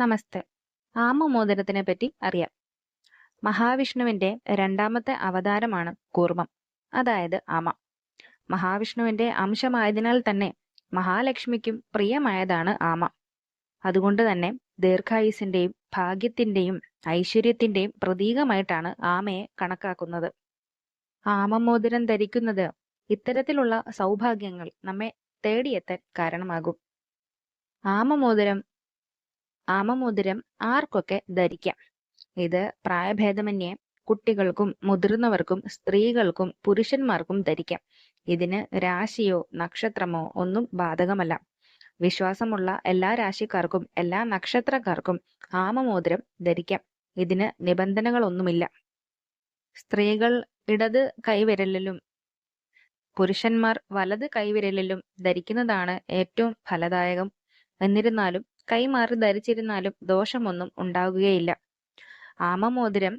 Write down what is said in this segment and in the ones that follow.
നമസ്തേ. ആമമോദനത്തിനെ പറ്റി അറിയാം. മഹാവിഷ്ണുവിന്റെ രണ്ടാമത്തെ അവതാരമാണ് കൂർമ്മം അതായത് ആമ. മഹാവിഷ്ണുവിന്റെ അംശമായതിനാൽ തന്നെ മഹാലക്ഷ്മിക്കും പ്രിയമായതാണ് ആമ. അതുകൊണ്ട് തന്നെ ദീർഘായുസിന്റെയും ഭാഗ്യത്തിന്റെയും ഐശ്വര്യത്തിന്റെയും പ്രതീകമായിട്ടാണ് ആമയെ കണക്കാക്കുന്നത്. ആമമോതിരം ധരിക്കുന്നത് ഇത്തരത്തിലുള്ള സൗഭാഗ്യങ്ങൾ നമ്മെ തേടിയെത്താൻ കാരണമാകും. ആമമോതിരം ആമമോതിരം ആർക്കൊക്കെ ധരിക്കാം? ഇത് പ്രായഭേദമന്യേ കുട്ടികൾക്കും മുതിർന്നവർക്കും സ്ത്രീകൾക്കും പുരുഷന്മാർക്കും ധരിക്കാം. ഇതിന് രാശിയോ നക്ഷത്രമോ ഒന്നും ബാധകമല്ല. വിശ്വാസമുള്ള എല്ലാ രാശിക്കാർക്കും എല്ലാ നക്ഷത്രക്കാർക്കും ആമമോതിരം ധരിക്കാം. ഇതിന് നിബന്ധനകളൊന്നുമില്ല. സ്ത്രീകൾ ഇടത് കൈവിരലിലും പുരുഷന്മാർ വലത് കൈവിരലിലും ധരിക്കുന്നതാണ് ഏറ്റവും ഫലദായകം. എന്നിരുന്നാലും കൈമാറി ധരിച്ചിരുന്നാലും ദോഷമൊന്നും ഉണ്ടാകുകയില്ല ആമമോതിരം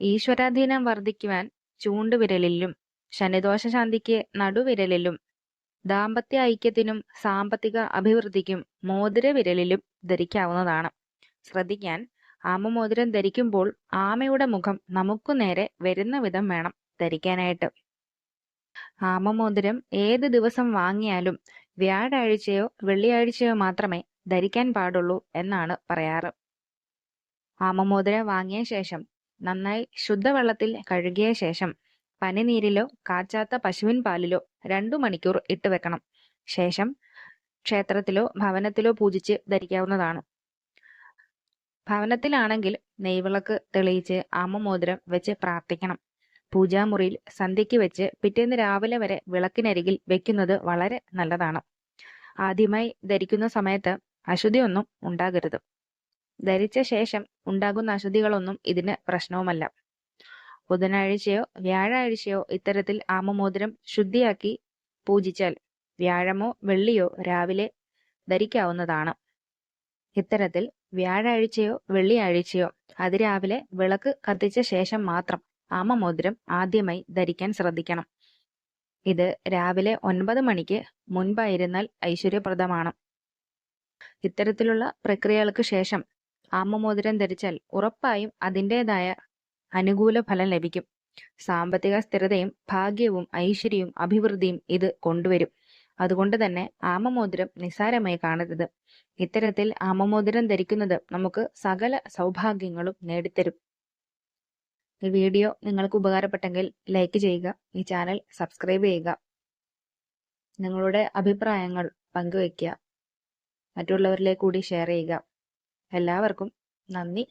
ഈശ്വരാധീനം വർദ്ധിക്കുവാൻ ചൂണ്ടുവിരലിലും ശനിദോഷ ശാന്തിക്ക് നടുവിരലിലും ദാമ്പത്യ ഐക്യത്തിനും സാമ്പത്തിക അഭിവൃദ്ധിക്കും മോതിരവിരലിലും ധരിക്കാവുന്നതാണ്. ശ്രദ്ധിക്കാൻ ആമമോതിരം ധരിക്കുമ്പോൾ ആമയുടെ മുഖം നമുക്കു നേരെ വരുന്ന വിധം വേണം ധരിക്കാനായിട്ട്. ആമമോതിരം ഏത് ദിവസം വാങ്ങിയാലും വ്യാഴാഴ്ചയോ വെള്ളിയാഴ്ചയോ മാത്രമേ ധരിക്കാൻ പാടുള്ളൂ എന്നാണ് പറയാറ്. ആമമോതിരം വാങ്ങിയ ശേഷം നന്നായി ശുദ്ധവെള്ളത്തിൽ കഴുകിയ ശേഷം പനിനീരിലോ കാച്ചാത്ത പശുവിൻ പാലിലോ രണ്ടു മണിക്കൂർ ഇട്ട് വെക്കണം. ശേഷം ക്ഷേത്രത്തിലോ ഭവനത്തിലോ പൂജിച്ച് ധരിക്കാവുന്നതാണ്. ഭവനത്തിലാണെങ്കിൽ നെയ്വിളക്ക് തെളിയിച്ച് ആമമോതിരം വെച്ച് പ്രാർത്ഥിക്കണം. പൂജാമുറിയിൽ സന്ധ്യയ്ക്ക് വെച്ച് പിറ്റേന്ന് രാവിലെ വരെ വിളക്കിനരികിൽ വെക്കുന്നത് വളരെ നല്ലതാണ്. ആദ്യമായി ധരിക്കുന്ന സമയത്ത് അശുദ്ധിയൊന്നും ഉണ്ടാകരുത്. ധരിച്ച ശേഷം ഉണ്ടാകുന്ന അശുദ്ധികളൊന്നും ഇതിന് പ്രശ്നവുമല്ല. ബുധനാഴ്ചയോ വ്യാഴാഴ്ചയോ ഇത്തരത്തിൽ ആമമോതിരം ശുദ്ധിയാക്കി പൂജിച്ചാൽ വ്യാഴമോ വെള്ളിയോ രാവിലെ ധരിക്കാവുന്നതാണ്. ഇത്തരത്തിൽ വ്യാഴാഴ്ചയോ വെള്ളിയാഴ്ചയോ അതിരാവിലെ വിളക്ക് കത്തിച്ച ശേഷം മാത്രം ആമമോതിരം ആദ്യമായി ധരിക്കാൻ ശ്രദ്ധിക്കണം. ഇത് രാവിലെ ഒൻപത് മണിക്ക് മുൻപായിരുന്നാൽ ഐശ്വര്യപ്രദമാണ്. ഇത്തരത്തിലുള്ള പ്രക്രിയകൾക്ക് ശേഷം ആമമോതിരം ധരിച്ചാൽ ഉറപ്പായും അതിന്റെതായ അനുകൂല ഫലം ലഭിക്കും. സാമ്പത്തിക സ്ഥിരതയും ഭാഗ്യവും ഐശ്വര്യവും അഭിവൃദ്ധിയും ഇത് കൊണ്ടുവരും. അതുകൊണ്ട് തന്നെ ആമമോതിരം നിസ്സാരമായി കാണരുത്. ഇത്തരത്തിൽ ആമമോതിരം ധരിക്കുന്നത് നമുക്ക് സകല സൗഭാഗ്യങ്ങളും നേടിത്തരും. ഈ വീഡിയോ നിങ്ങൾക്ക് ഉപകാരപ്പെട്ടെങ്കിൽ ലൈക്ക് ചെയ്യുക ഈ ചാനൽ സബ്സ്ക്രൈബ് ചെയ്യുക. നിങ്ങളുടെ അഭിപ്രായങ്ങൾ പങ്കുവയ്ക്കുക. മറ്റുള്ളവരിലേക്ക് കൂടി ഷെയർ ചെയ്യുക. എല്ലാവർക്കും നന്ദി.